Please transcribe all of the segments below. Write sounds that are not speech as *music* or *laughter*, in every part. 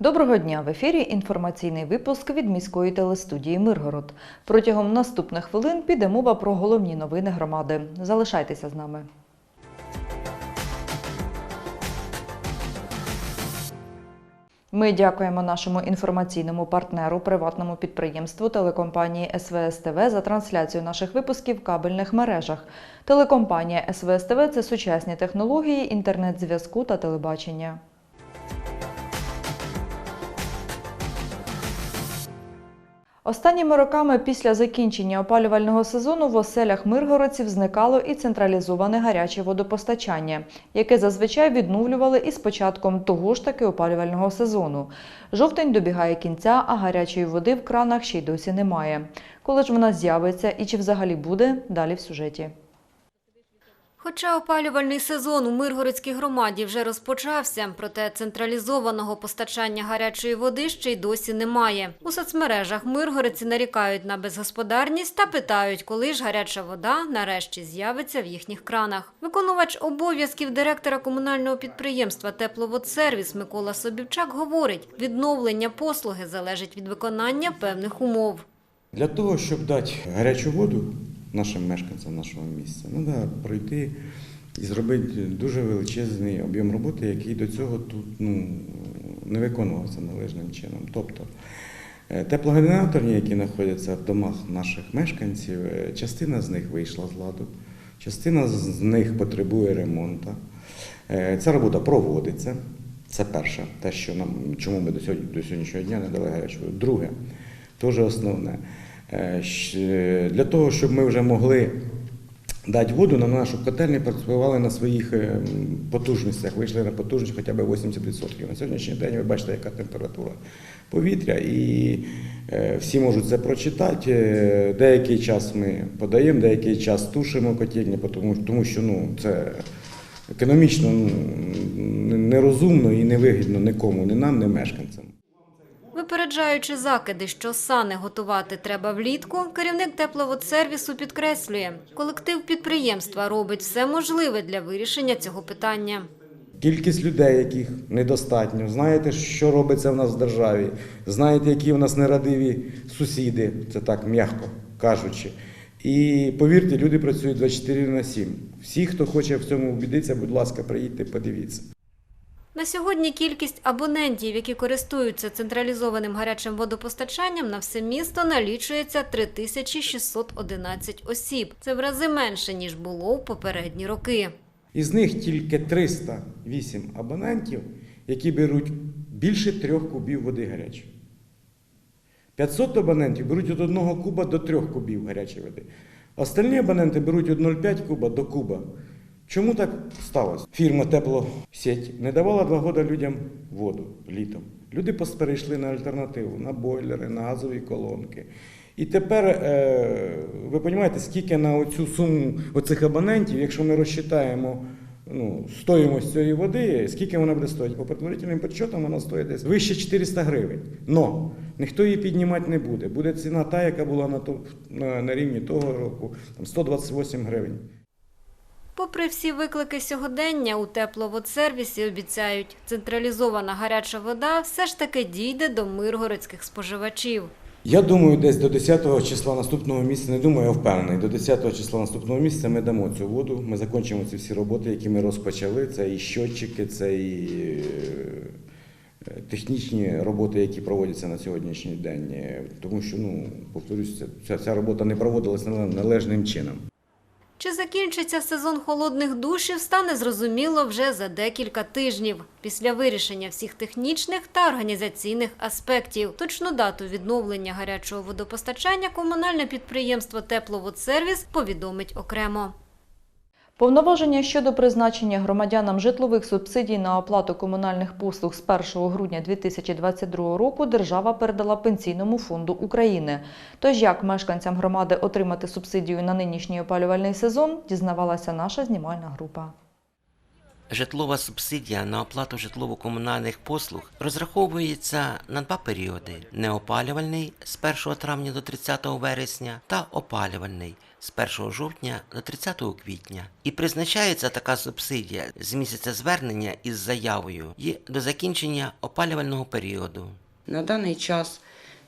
Доброго дня! В ефірі інформаційний випуск від міської телестудії Миргород. Протягом наступних хвилин піде мова про головні новини громади. Залишайтеся з нами. Ми дякуємо нашому інформаційному партнеру, приватному підприємству телекомпанії СВС ТВ за трансляцію наших випусків в кабельних мережах. Телекомпанія СВС ТВ – це сучасні технології інтернет-зв'язку та телебачення. Останніми роками після закінчення опалювального сезону в оселях миргородців зникало і централізоване гаряче водопостачання, яке зазвичай відновлювали із початком того ж таки опалювального сезону. Жовтень добігає кінця, а гарячої води в кранах ще й досі немає. Коли ж вона з'явиться і чи взагалі буде, далі в сюжеті. Хоча опалювальний сезон у Миргородській громаді вже розпочався, проте централізованого постачання гарячої води ще й досі немає. У соцмережах миргородці нарікають на безгосподарність та питають, коли ж гаряча вода нарешті з'явиться в їхніх кранах. Виконувач обов'язків директора комунального підприємства Тепловодсервіс Микола Собівчак говорить, відновлення послуги залежить від виконання певних умов. Для того, щоб дати гарячу воду нашим мешканцям нашого місця, треба пройти і зробити дуже величезний об'єм роботи, який до цього тут ну, не виконувався належним чином. Тобто е, теплогенераторні, які знаходяться в домах наших мешканців, е, частина з них вийшла з ладу, частина з них потребує ремонту. Е, Ця робота проводиться. Це перше, те, що нам чому ми до сьогодні до сьогоднішнього дня не дали гарячу. Друге, теж основне. Е, Для того, щоб ми вже могли дати воду, на нашу котельні працювали на своїх е, потужностях, вийшли на потужність хоча б 80%. На сьогоднішній день ви бачите, яка температура повітря, і е, всі можуть це прочитати. Е, Деякий час ми подаємо, деякий час тушимо котельні, тому, що ну, це економічно нерозумно і невигідно нікому, ні нам, ні мешканцям. Випереджаючи закиди, що сани готувати треба влітку, керівник тепловодсервісу підкреслює, колектив підприємства робить все можливе для вирішення цього питання. Кількість людей, яких недостатньо. Знаєте, що робиться в нас в державі. Знаєте, які в нас нерадиві сусіди, це так м'яко кажучи. І повірте, люди працюють 24 на 7. Всі, хто хоче в цьому вбідитися, будь ласка, приїдьте, подивіться. На сьогодні кількість абонентів, які користуються централізованим гарячим водопостачанням, на все місто налічується 3611 осіб. Це в рази менше, ніж було в попередні роки. Із них тільки 308 абонентів, які беруть більше трьох кубів води гарячої. 500 абонентів беруть від 1 куба до 3 кубів гарячої води. Остальні абоненти беруть від 0,5 куба до куба. Чому так сталося? Фірма Теплосеть не давала два роки людям воду літом. Люди перейшли на альтернативу, на бойлери, на газові колонки. І тепер е, ви розумієте, скільки на оцю суму оцих абонентів, якщо ми розчитаємо ну, стоїмость цієї води, скільки вона буде стоїти? По предварительним підсчетам вона стоїть десь вище 400 гривень. Но ніхто її піднімати не буде. Буде ціна та, яка була на, на рівні того року, там 128 гривень. Попри всі виклики сьогодення, у тепловодсервісі обіцяють, централізована гаряча вода все ж таки дійде до миргородських споживачів. Я думаю, десь до 10 числа наступного місяця, не думаю, я впевнений, до 10 числа наступного місяця ми дамо цю воду, ми закінчимо ці всі роботи, які ми розпочали. Це і щотчики, це і е, технічні роботи, які проводяться на сьогоднішній день. Е, Тому що, ну, повторюсь, ця, ця робота не проводилася належним чином. Чи закінчиться сезон холодних душів, стане зрозуміло вже за декілька тижнів після вирішення всіх технічних та організаційних аспектів. Точну дату відновлення гарячого водопостачання комунальне підприємство Тепловодсервіс повідомить окремо. Повноваження щодо призначення громадянам житлових субсидій на оплату комунальних послуг з 1 грудня 2022 року держава передала Пенсійному фонду України. Тож як мешканцям громади отримати субсидію на нинішній опалювальний сезон, дізнавалася наша знімальна група. житлова субсидія на оплату житлово-комунальних послуг розраховується на два періоди: неопалювальний з 1 травня до 30 вересня та опалювальний з 1 жовтня до 30 квітня. І призначається така субсидія з місяця звернення із заявою і до закінчення опалювального періоду. На даний час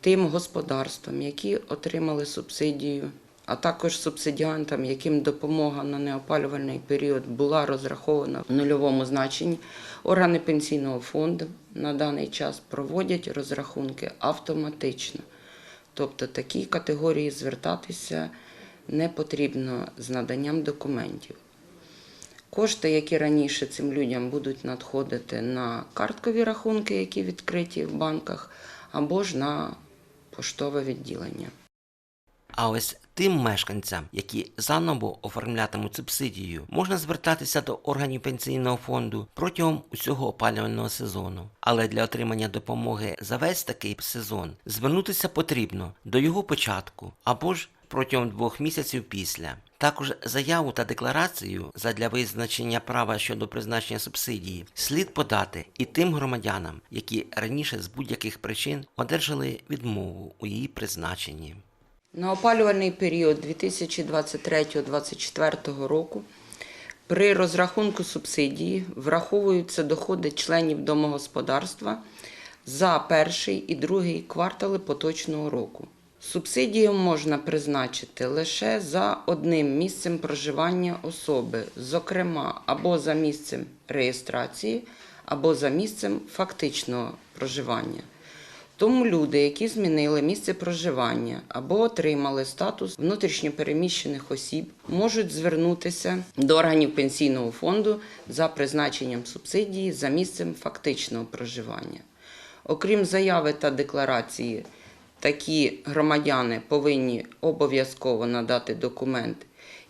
тим господарствам, які отримали субсидію, а також субсидіантам, яким допомога на неопалювальний період була розрахована в нульовому значенні, органи пенсійного фонду на даний час проводять розрахунки автоматично. Тобто такі категорії звертатися не потрібно з наданням документів. Кошти, які раніше цим людям будуть надходити на карткові рахунки, які відкриті в банках, або ж на поштове відділення. А ось тим мешканцям, які заново оформлятимуть субсидію, можна звертатися до органів пенсійного фонду протягом усього опалювального сезону. Але для отримання допомоги за весь такий сезон звернутися потрібно до його початку або ж протягом двох місяців після. Також заяву та декларацію задля визначення права щодо призначення субсидії слід подати і тим громадянам, які раніше з будь-яких причин одержали відмову у її призначенні. На опалювальний період 2023-2024 року при розрахунку субсидії враховуються доходи членів домогосподарства за перший і другий квартали поточного року. Субсидію можна призначити лише за одним місцем проживання особи, зокрема або за місцем реєстрації, або за місцем фактичного проживання. Тому люди, які змінили місце проживання або отримали статус внутрішньопереміщених осіб, можуть звернутися до органів пенсійного фонду за призначенням субсидії за місцем фактичного проживання. Окрім заяви та декларації, такі громадяни повинні обов'язково надати документ,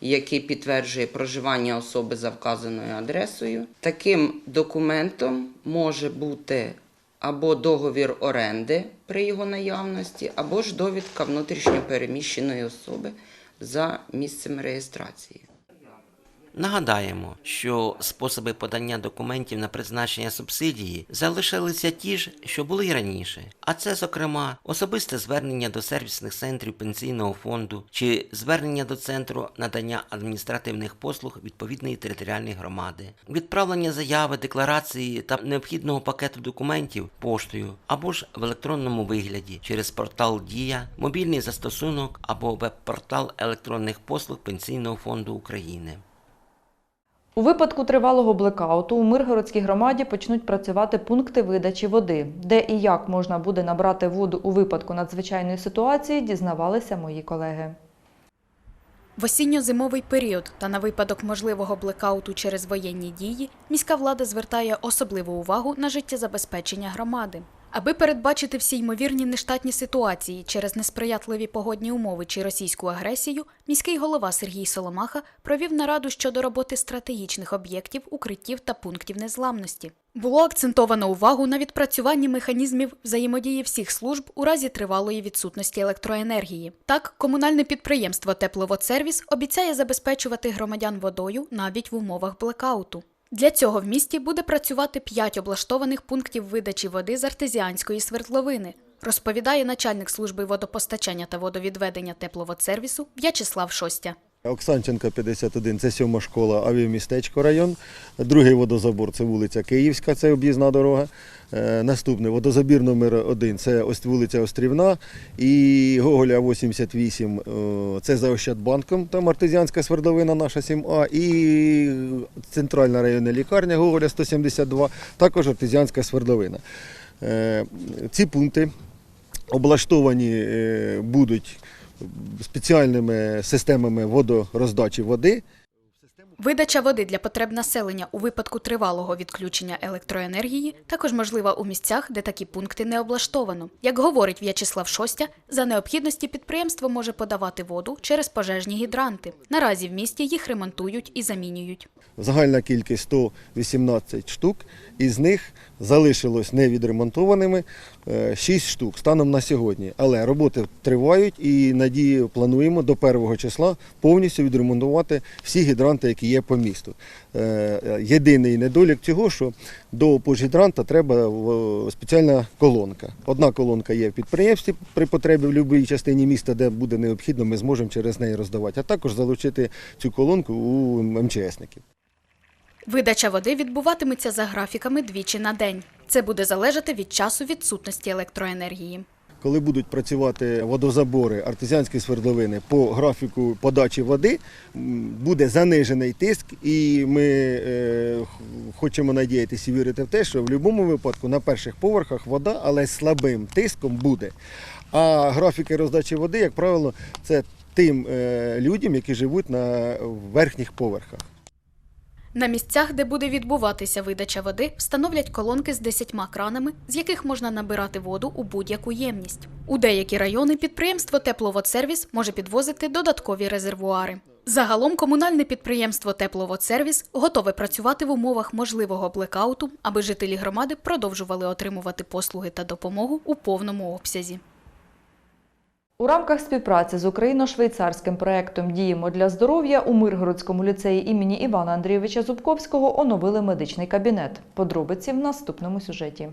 який підтверджує проживання особи за вказаною адресою. Таким документом може бути або договір оренди при його наявності, або ж довідка внутрішньопереміщеної особи за місцем реєстрації. Нагадаємо, що способи подання документів на призначення субсидії залишилися ті ж, що були й раніше. А це, зокрема, особисте звернення до сервісних центрів пенсійного фонду чи звернення до центру надання адміністративних послуг відповідної територіальної громади, відправлення заяви, декларації та необхідного пакету документів поштою або ж в електронному вигляді через портал Дія, мобільний застосунок або веб-портал електронних послуг Пенсійного фонду України. У випадку тривалого блекауту у Миргородській громаді почнуть працювати пункти видачі води. Де і як можна буде набрати воду у випадку надзвичайної ситуації, дізнавалися мої колеги. В осінньо-зимовий період та на випадок можливого блекауту через воєнні дії міська влада звертає особливу увагу на життєзабезпечення громади. Аби передбачити всі ймовірні нештатні ситуації через несприятливі погодні умови чи російську агресію, міський голова Сергій Соломаха провів нараду щодо роботи стратегічних об'єктів, укриттів та пунктів незламності. Було акцентовано увагу на відпрацюванні механізмів взаємодії всіх служб у разі тривалої відсутності електроенергії. Так, комунальне підприємство Тепловодсервіс обіцяє забезпечувати громадян водою навіть в умовах блекауту. Для цього в місті буде працювати 5 облаштованих пунктів видачі води з артезіанської свердловини, розповідає начальник служби водопостачання та водовідведення тепловодсервісу В'ячеслав Шостя. Оксанченка, 51, це сьома школа, авіамістечко район. Другий водозабор це вулиця Київська, це об'їзна дорога. Е, Наступний водозабір номер 1 це вулиця Острівна. І Гоголя 88, е, це за Ощадбанком, там артезіанська свердловина наша 7А. І центральна районна лікарня Гоголя 172, також артезіанська свердловина. Е, Ці пункти облаштовані будуть спеціальними системами водороздачі води. Видача води для потреб населення у випадку тривалого відключення електроенергії також можлива у місцях, де такі пункти не облаштовано. Як говорить В'ячеслав Шостя, за необхідності підприємство може подавати воду через пожежні гідранти. Наразі в місті їх ремонтують і замінюють. Загальна кількість 118 штук, із них залишилось невідремонтованими 6 штук станом на сьогодні. Але роботи тривають і надію плануємо до 1 числа повністю відремонтувати всі гідранти, які є по місту. Е, е, Єдиний недолік цього, що до пожідранта треба спеціальна колонка. Одна колонка є в підприємстві при потребі в будь-якій частині міста, де буде необхідно, ми зможемо через неї роздавати, а також залучити цю колонку у МЧСників. Видача води відбуватиметься за графіками двічі на день. Це буде залежати від часу відсутності електроенергії. Коли будуть працювати водозабори, артезіанські свердловини по графіку подачі води, буде занижений тиск, і ми е, хочемо надіятися і вірити в те, що в будь-якому випадку на перших поверхах вода, але слабим тиском буде. А графіки роздачі води, як правило, це тим е, людям, які живуть на верхніх поверхах. На місцях, де буде відбуватися видача води, встановлять колонки з 10 кранами, з яких можна набирати воду у будь-яку ємність. У деякі райони підприємство Тепловодсервіс може підвозити додаткові резервуари. Загалом комунальне підприємство Тепловодсервіс готове працювати в умовах можливого блекауту, аби жителі громади продовжували отримувати послуги та допомогу у повному обсязі. У рамках співпраці з україно-швейцарським проектом Діємо для здоров'я у Миргородському ліцеї імені Івана Андрійовича Зубковського оновили медичний кабінет. Подробиці в наступному сюжеті.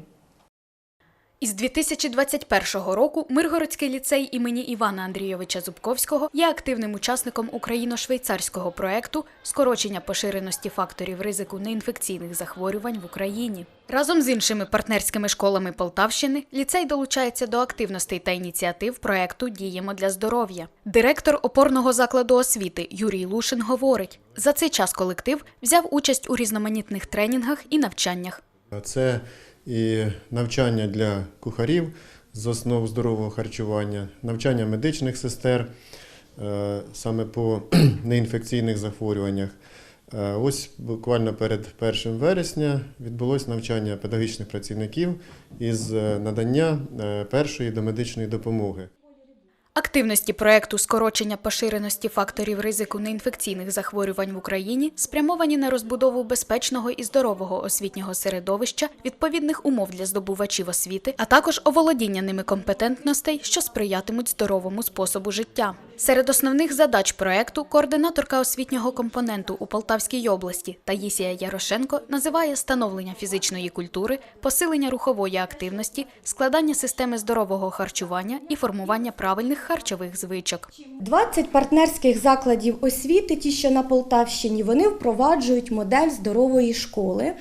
Із 2021 року Миргородський ліцей імені Івана Андрійовича Зубковського є активним учасником україно-швейцарського проекту скорочення поширеності факторів ризику неінфекційних захворювань в Україні. Разом з іншими партнерськими школами Полтавщини ліцей долучається до активностей та ініціатив проекту Діємо для здоров'я. Директор опорного закладу освіти Юрій Лушин говорить: за цей час колектив взяв участь у різноманітних тренінгах і навчаннях. Це і навчання для кухарів з основ здорового харчування, навчання медичних сестер е, саме по *clears throat* неінфекційних захворюваннях. Е, Ось буквально перед 1 вересня відбулось навчання педагогічних працівників із е, надання першої домедичної допомоги. Активності проекту скорочення поширеності факторів ризику неінфекційних захворювань в Україні спрямовані на розбудову безпечного і здорового освітнього середовища, відповідних умов для здобувачів освіти, а також оволодіння ними компетентностей, що сприятимуть здоровому способу життя. Серед основних задач проекту координаторка освітнього компоненту у Полтавській області Таїсія Ярошенко називає становлення фізичної культури, посилення рухової активності, складання системи здорового харчування і формування правильних харчових звичок. 20 партнерських закладів освіти, ті, що на Полтавщині, вони впроваджують модель здорової школи.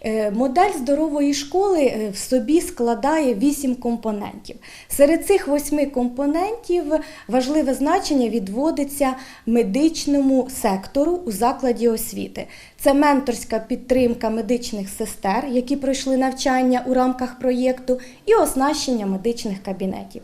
Е, Модель здорової школи е, в собі складає 8 компонентів. Серед цих 8 компонентів важливе значення відводиться медичному сектору у закладі освіти. Це менторська підтримка медичних сестер, які пройшли навчання у рамках проєкту, і оснащення медичних кабінетів.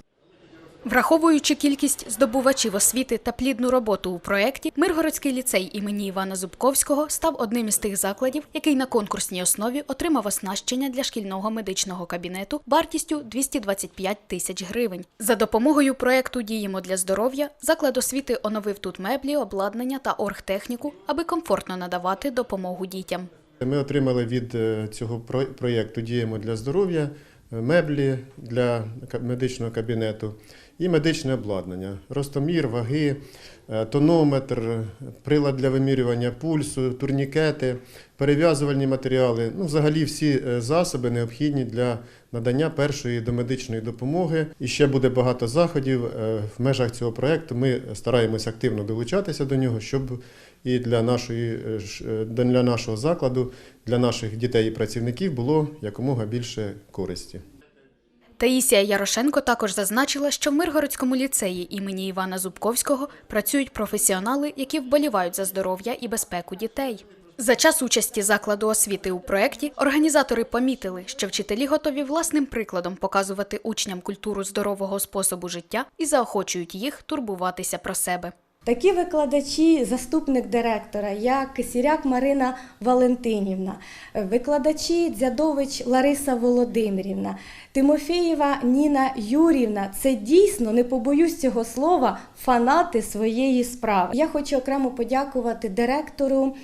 Враховуючи кількість здобувачів освіти та плідну роботу у проєкті, Миргородський ліцей імені Івана Зубковського став одним із тих закладів, який на конкурсній основі отримав оснащення для шкільного медичного кабінету вартістю 225 тисяч гривень. За допомогою проєкту Діємо для здоров'я заклад освіти оновив тут меблі, обладнання та оргтехніку, аби комфортно надавати допомогу дітям. Ми отримали від е, цього про- проєкту Діємо для здоров'я меблі для медичного кабінету і медичне обладнання, ростомір, ваги, е, тонометр, прилад для вимірювання пульсу, турнікети, перев'язувальні матеріали, ну, взагалі всі е, засоби необхідні для надання першої домедичної допомоги. І ще буде багато заходів е, в межах цього проєкту. Ми стараємось активно долучатися до нього, щоб і для, нашої, для нашого закладу, для наших дітей і працівників було якомога більше користі. Таїсія Ярошенко також зазначила, що в Миргородському ліцеї імені Івана Зубковського працюють професіонали, які вболівають за здоров'я і безпеку дітей. За час участі закладу освіти у проєкті організатори помітили, що вчителі готові власним прикладом показувати учням культуру здорового способу життя і заохочують їх турбуватися про себе. Такі викладачі, заступник директора, як Сіряк Марина Валентинівна, викладачі Дзядович Лариса Володимирівна, Тимофєєва Ніна Юрівна це дійсно, не побоюсь цього слова, фанати своєї справи. Я хочу окремо подякувати директору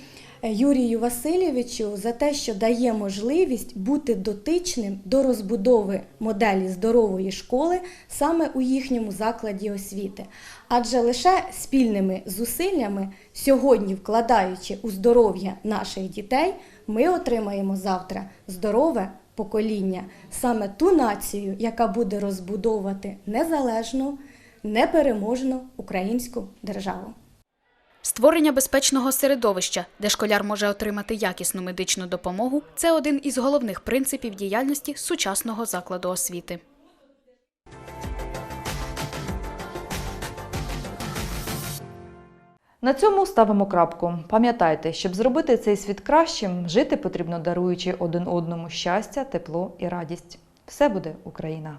Юрію Васильовичу за те, що дає можливість бути дотичним до розбудови моделі здорової школи саме у їхньому закладі освіти. Адже лише спільними зусиллями, сьогодні вкладаючи у здоров'я наших дітей, ми отримаємо завтра здорове покоління, саме ту націю, яка буде розбудовувати незалежну, непереможну українську державу. Створення безпечного середовища, де школяр може отримати якісну медичну допомогу, це один із головних принципів діяльності сучасного закладу освіти. На цьому ставимо крапку. Пам'ятайте, щоб зробити цей світ кращим, жити потрібно даруючи один одному щастя, тепло і радість. Все буде Україна!